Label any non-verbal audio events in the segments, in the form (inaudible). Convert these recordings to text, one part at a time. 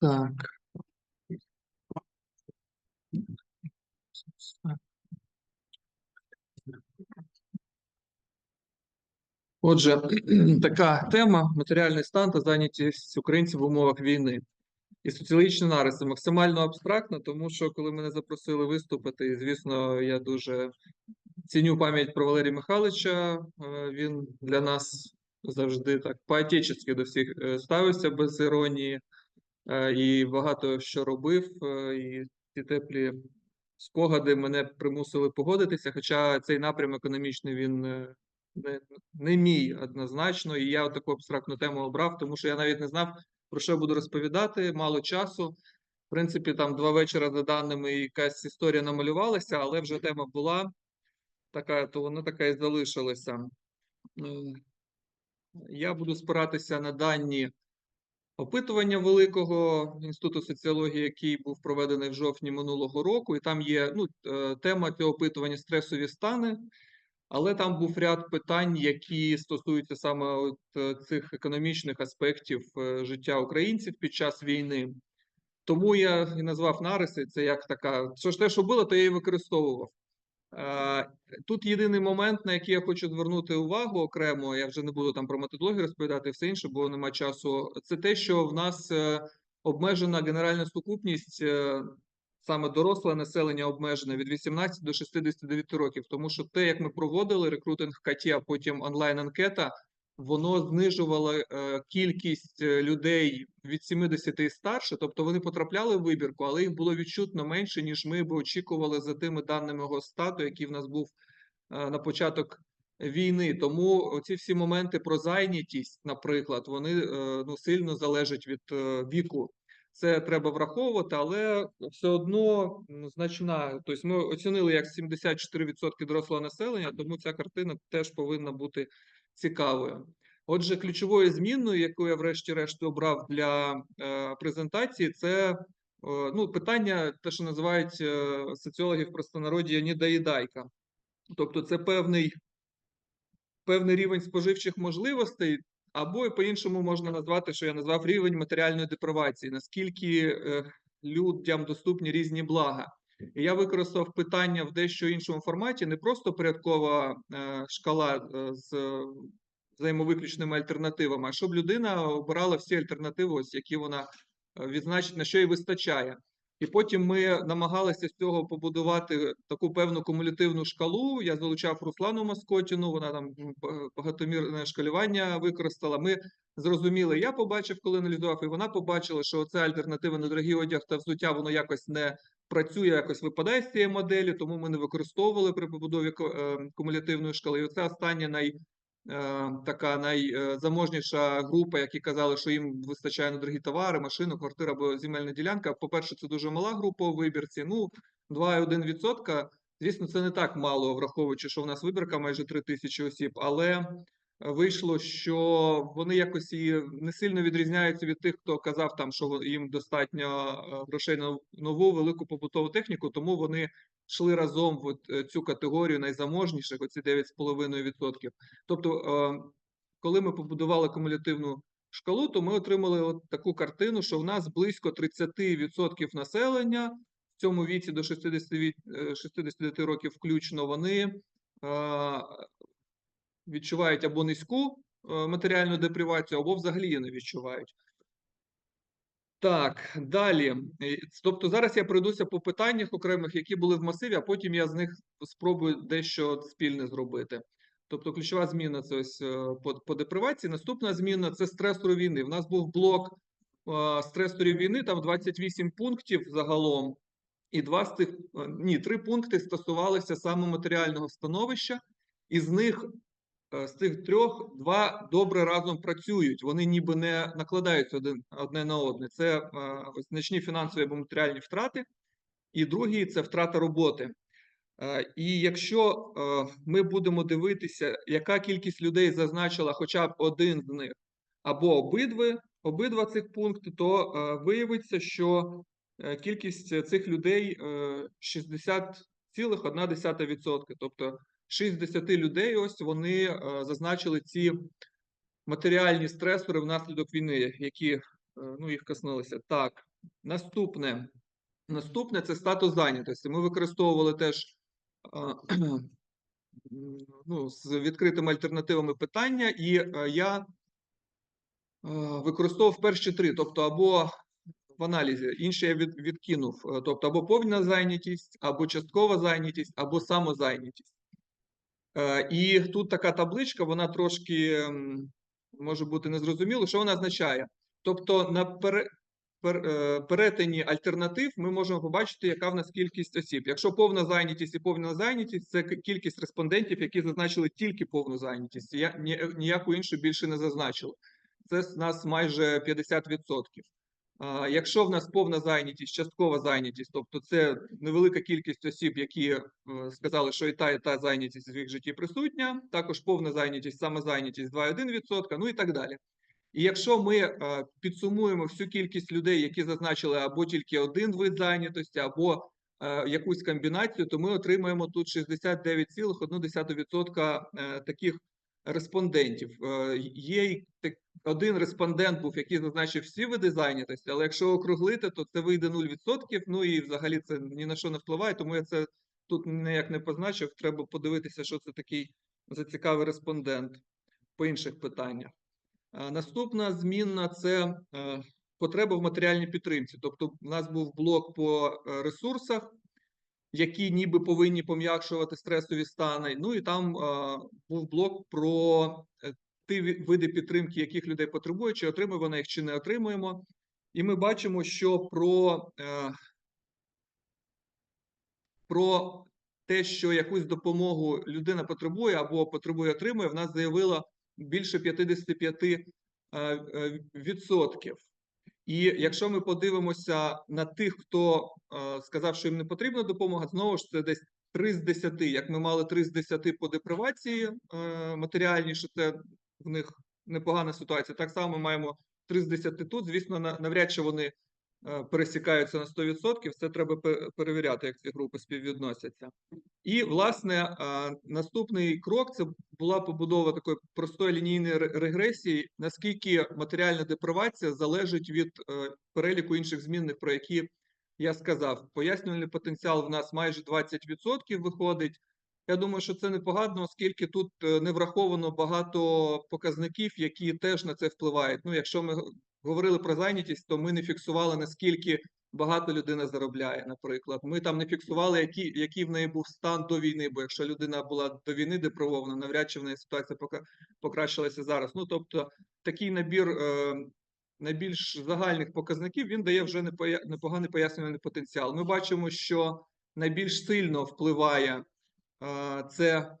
Так. Отже, (clears throat) така тема матеріальний стан та зайнятість українців в умовах війни. І соціологічний нарис це максимально абстрактно, тому що коли мене запросили виступити, і, звісно, я дуже ціню пам'ять про Валерія Михайловича. е, Він для нас завжди так по-отечески до всіх е, ставився без іронії і багато що робив. е, І ці теплі спогади мене примусили погодитися. Хоча цей напрям економічний він е, не, не мій однозначно, і я таку абстрактну тему обрав, тому що я навіть не знав, про що буду розповідати, мало часу. В принципі, там два вечора за даними якась історія намалювалася, але вже тема була така, то вона така і залишилася. Е, Я буду спиратися на дані опитування великого інституту соціології, який був проведений в жовтні минулого року, і там є ну, е, тема цього опитування стресові стани. Але там був ряд питань, які стосуються саме от е, цих економічних аспектів е, життя українців під час війни. Тому я і назвав нариси. Це як така, що ж те, що було, то я і використовував. Тут єдиний момент, на який я хочу звернути увагу окремо, я вже не буду там про методологію розповідати все інше, бо нема часу. Це те, що в нас е, обмежена генеральна сукупність, е, саме доросле населення обмежене від 18 до 69 років. Тому що те, як ми проводили рекрутинг в КАТі, а потім онлайн-анкета, воно знижувало е, кількість е, людей від 70 і старше, тобто вони потрапляли в вибірку, але їх було відчутно менше, ніж ми б очікували за тими даними Госстату, який в нас був е, на початок війни. Тому ці всі моменти про зайнятість, наприклад, вони ну, сильно залежать від віку. Це треба враховувати, але все одно значна. Тобто ми оцінили як 74% дорослого населення, тому ця картина теж повинна бути цікавою. Отже, ключовою зміною, яку я врешті-решт обрав для е, презентації, це е, ну, питання, те, що називають е, соціологи в простонароді недоїдайка. Тобто, це певний, певний рівень споживчих можливостей, або по-іншому можна назвати, що я назвав рівень матеріальної депривації, наскільки людям доступні різні блага. І я використав питання в дещо іншому форматі, не просто порядкова е, шкала е, з взаємовиключними альтернативами, а щоб людина обирала всі альтернативи, ось які вона е, відзначить, на що їй вистачає. І потім ми намагалися з цього побудувати таку певну кумулятивну шкалу. Я залучав Руслану Маскотіну, вона там багатомірне шкалювання використала. Ми зрозуміли, я побачив, коли аналізував, і вона побачила, що це альтернатива на дорогий одяг та взуття, воно якось не працює, якось випадає з цієї моделі, тому ми не використовували при побудові е, кумулятивної шкали. І оце остання най, е, така найзаможніша група, які казали, що їм вистачає на дорогі товари, машину, квартира або земельна ділянка. По-перше, це дуже мала група у вибірці. Ну, 2,1%. Звісно, це не так мало, враховуючи, що в нас вибірка майже 3 тисячі осіб, але вийшло, що вони якось і не сильно відрізняються від тих, хто казав там, що їм достатньо е, грошей на нову велику побутову техніку, тому вони йшли разом в е, цю категорію найзаможніших, оці 9,5%. Тобто, е, коли ми побудували кумулятивну шкалу, то ми отримали от таку картину, що в нас близько 30% населення в цьому віці до 60, від- е, 69 років включно, вони відчувають або низьку е, матеріальну депривацію, або взагалі її не відчувають. Так, далі. Тобто зараз я пройдуся по питаннях окремих, які були в масиві, а потім я з них спробую дещо спільне зробити. Тобто ключова зміна це ось е, по, по депривації. Наступна зміна це стресори війни. В нас був блок е, стресорів війни, там 28 пунктів загалом, і два з тих, е, ні, три пункти стосувалися саме матеріального становища, із них е, з цих трьох два добре разом працюють. Вони ніби не накладаються один одне на одне. Це е, ось значні фінансові або матеріальні втрати, і другий це втрата роботи. Е, І якщо е, ми будемо дивитися, яка кількість людей зазначила хоча б один з них або обидва, обидва цих пункти, то е, виявиться, що е, кількість цих людей е, 60,1%. Тобто 60 людей, ось вони е, зазначили ці матеріальні стресори внаслідок війни, які ну, їх коснулися. Так, наступне. Наступне це статус зайнятості. Ми використовували теж е, ну, з відкритими альтернативами питання, і е, я е, використовував перші три, тобто або в аналізі, інші я від, відкинув, е, тобто або повна зайнятість, або часткова зайнятість, або самозайнятість. Е, І тут така табличка, вона трошки може бути незрозуміло, що вона означає. Тобто на пер, е, перетині альтернатив ми можемо побачити, яка в нас кількість осіб. Якщо повна зайнятість і повна зайнятість, це кількість респондентів, які зазначили тільки повну зайнятість. Я ні- ніяку іншу більше не зазначили. Це з нас майже 50%. Якщо в нас повна зайнятість, часткова зайнятість, тобто це невелика кількість осіб, які е, сказали, що і та, і та зайнятість в їх житті присутня, також повна зайнятість, самозайнятість 2,1%, ну і так далі. І якщо ми е, підсумуємо всю кількість людей, які зазначили або тільки один вид зайнятості, або е, якусь комбінацію, то ми отримаємо тут 69,1% е, таких респондентів. Е, Є один респондент був, який зазначив всі види зайнятості, але якщо округлити, то це вийде 0%, ну і взагалі це ні на що не впливає, тому я це тут ніяк не позначив. Треба подивитися, що це такий за цікавий респондент по інших питаннях. Е, Наступна змінна це е, потреба в матеріальній підтримці. Тобто, у нас був блок по ресурсах, які ніби повинні пом'якшувати стресові стани. Ну і там е, був блок про е, ті види підтримки, яких людей потребує, чи отримує вона їх, чи не отримуємо. І ми бачимо, що про, е, про те, що якусь допомогу людина потребує або потребує отримує, в нас заявило більше 55 е, е, відсотків. І якщо ми подивимося на тих, хто е, сказав, що їм не потрібна допомога, знову ж це десь 3 з 10. Як ми мали 3 з 10 по депривації матеріальні, що це в них непогана ситуація. Так само маємо 3 з 10 тут. Звісно, на- навряд чи вони е, пересікаються на 100%. Це треба перевіряти, як ці групи співвідносяться. І, власне, наступний крок це була побудова такої простої лінійної регресії, наскільки матеріальна депривація залежить від е, переліку інших змінних, про які я сказав. Пояснювальний потенціал в нас майже 20% виходить. Я думаю, що це непогано, оскільки тут е, не враховано багато показників, які теж на це впливають. Ну, якщо ми говорили про зайнятість, то ми не фіксували наскільки багато людина заробляє, наприклад. Ми там не фіксували, який, який в неї був стан до війни, бо якщо людина була до війни депривована, навряд чи в неї ситуація покращилася зараз. Ну, тобто, такий набір е, найбільш загальних показників він дає вже непоганий пояснювальний потенціал. Ми бачимо, що найбільш сильно впливає е, це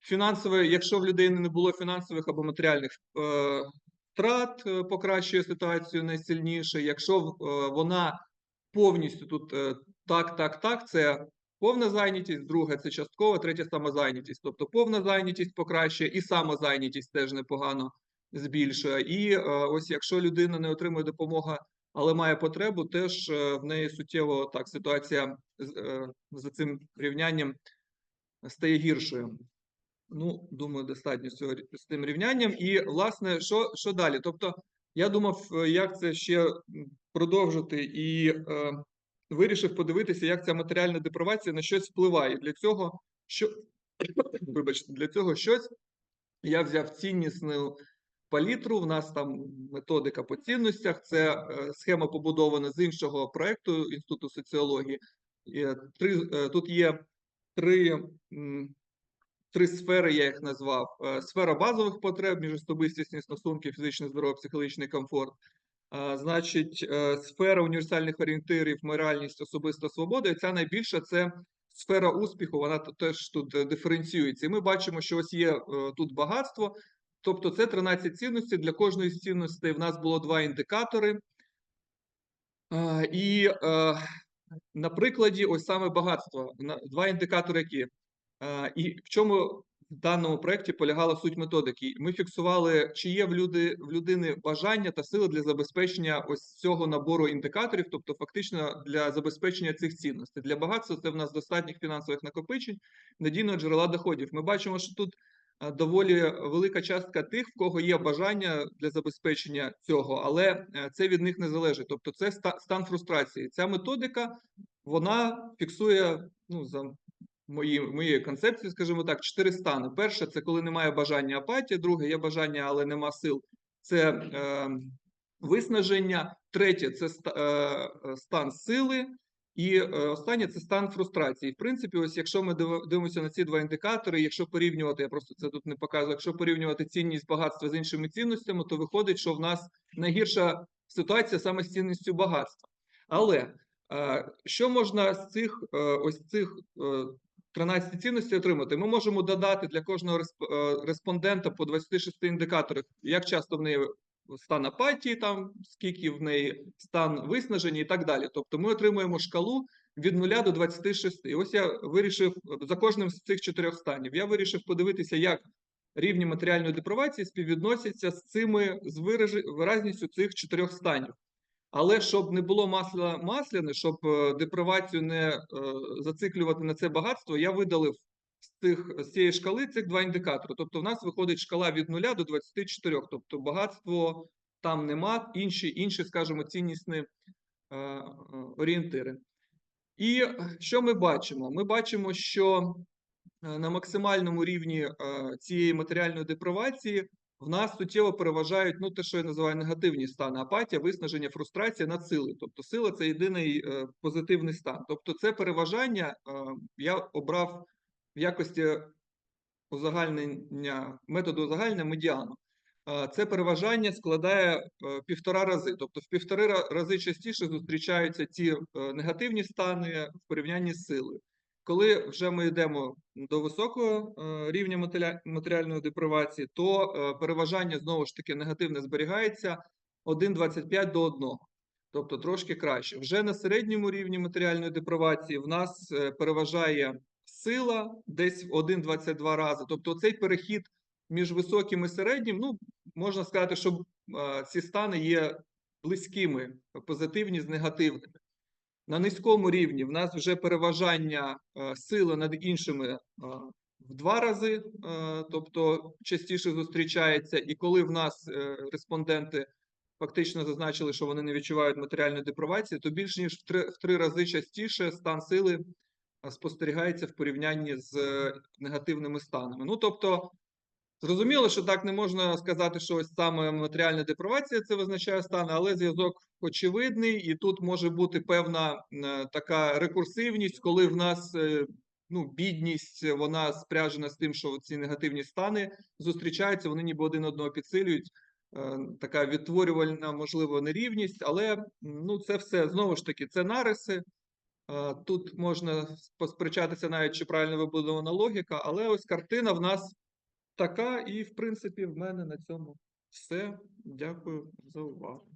фінансове, якщо в людини не було фінансових або матеріальних е, втрат, е, покращує ситуацію найсильніше. Якщо е, вона повністю тут е, так, так, так, це повна зайнятість, друге це часткова, третє самозайнятість. Тобто повна зайнятість покращує, і самозайнятість теж непогано збільшує. І ось якщо людина не отримує допомоги, але має потребу, теж в неї суттєво так ситуація за цим рівнянням стає гіршою. Ну, думаю, достатньо з цього з тим рівнянням. І, власне, що, що далі? Тобто, я думав, е, як це ще продовжити, і е, вирішив подивитися, як ця матеріальна депривація на щось впливає. Для цього, що, (coughs) вибачте, для цього щось я взяв ціннісну палітру. В нас там методика по цінностях. Це е, схема побудована з іншого проекту Інституту соціології. Три, е, тут є три. Три сфери, я їх назвав: Е, сфера базових потреб, міжособистісні стосунки, фізичне здоров'я, психологічний комфорт. Е, Значить, е, сфера універсальних орієнтирів, моральність, особиста свобода. І ця найбільша це сфера успіху. Вона теж тут диференціюється. І ми бачимо, що ось є тут багатство. Тобто, це 13 цінностей. Для кожної з цінностей в нас було два індикатори. І на прикладі, ось саме багатство. Два індикатори, які І в чому в даному проєкті полягала суть методики? Ми фіксували, чи є в люди в людини бажання та сили для забезпечення ось цього набору індикаторів, тобто фактично для забезпечення цих цінностей. Для багатства це в нас достатніх фінансових накопичень, надійного джерела доходів. Ми бачимо, що тут е, доволі велика частка тих, в кого є бажання для забезпечення цього, але е, це від них не залежить. Тобто, це ста- стан фрустрації. Ця методика вона фіксує, ну за мої, моєю концепцією, скажімо так, чотири стани. Перше, це коли немає бажання апатія. Друге, є бажання, але нема сил. Це е, виснаження. Третє це е, стан сили. І е, останнє це стан фрустрації. В принципі, ось якщо ми дивимося на ці два індикатори, якщо порівнювати, я просто це тут не показую, якщо порівнювати цінність багатства з іншими цінностями, то виходить, що в нас найгірша ситуація саме з цінністю багатства. Але е, що можна з цих е, ось цих 13 цінностей отримати? Ми можемо додати для кожного е, респондента по 26 індикаторах, як часто в неї стан апатії, там скільки в неї стан виснаження і так далі. Тобто ми отримуємо шкалу від 0 до 26. І ось я вирішив за кожним з цих чотирьох станів. Я вирішив подивитися, як рівні матеріальної депривації співвідносяться з цими з виразністю цих чотирьох станів. Але щоб не було масла масляне, щоб е, депривацію не е, зациклювати на це багатство, я видалив з цих з цієї шкали цих два індикатори. Тобто, в нас виходить шкала від 0 до 24. Тобто, багатство там нема, інші, інші, скажімо, ціннісні е, орієнтири. І що ми бачимо? Ми бачимо, що на максимальному рівні цієї матеріальної депривації в нас суттєво переважають ну, те, що я називаю негативні стани: апатія, виснаження, фрустрація над силою. Тобто сила це єдиний е, позитивний стан. Тобто, це переважання е, я обрав в якості узагальнення методу узагальнення медіану. Е, Це переважання складає півтора рази, тобто в півтори рази частіше зустрічаються ці негативні стани в порівнянні з силою. Коли вже ми йдемо до високого е, рівня матеріальної депривації, то е, переважання знову ж таки негативне зберігається 1,25 до 1. Тобто трошки краще. Вже на середньому рівні матеріальної депривації в нас е, переважає сила десь в 1,22 рази. Тобто цей перехід між високим і середнім, ну можна сказати, що ці стани є близькими, позитивні з негативними. На низькому рівні в нас вже переважання е, сили над іншими е, в два рази, е, тобто частіше зустрічається. І коли в нас респонденти фактично зазначили, що вони не відчувають матеріальної депривації, то більш ніж в три, в три рази частіше стан сили спостерігається в порівнянні з негативними станами. Ну тобто. Зрозуміло, що так не можна сказати, що ось саме матеріальна депривація це визначає стан, але зв'язок очевидний, і тут може бути певна е, така рекурсивність, коли в нас е, ну, бідність, вона спряжена з тим, що ці негативні стани зустрічаються, вони ніби один одного підсилюють. Е, Така відтворювальна, можливо, нерівність, але ну, це все знову ж таки це нариси. Тут можна посперечатися навіть, чи правильно вибудована логіка, але ось картина в нас така, і в принципі в мене на цьому все. Дякую за увагу.